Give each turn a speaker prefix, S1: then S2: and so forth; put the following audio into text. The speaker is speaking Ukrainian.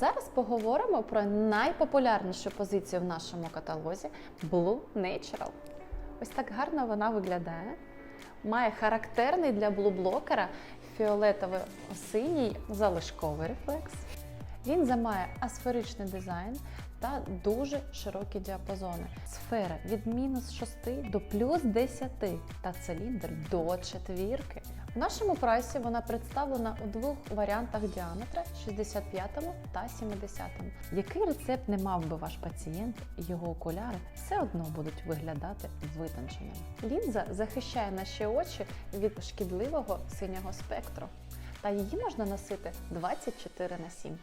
S1: Зараз поговоримо про найпопулярнішу позицію в нашому каталозі Blue Natural. Ось так гарно вона виглядає. Має характерний для блублокера фіолетово-синій залишковий рефлекс. Лінза має асферичний дизайн та дуже широкі діапазони. Сфера від мінус 6 до плюс 10 та циліндр до четвірки. В нашому прайсі вона представлена у двох варіантах діаметра 65 та 70. Який рецепт не мав би ваш пацієнт, його окуляри все одно будуть виглядати витонченими. Лінза захищає наші очі від шкідливого синього спектру, та її можна носити 24 на 7.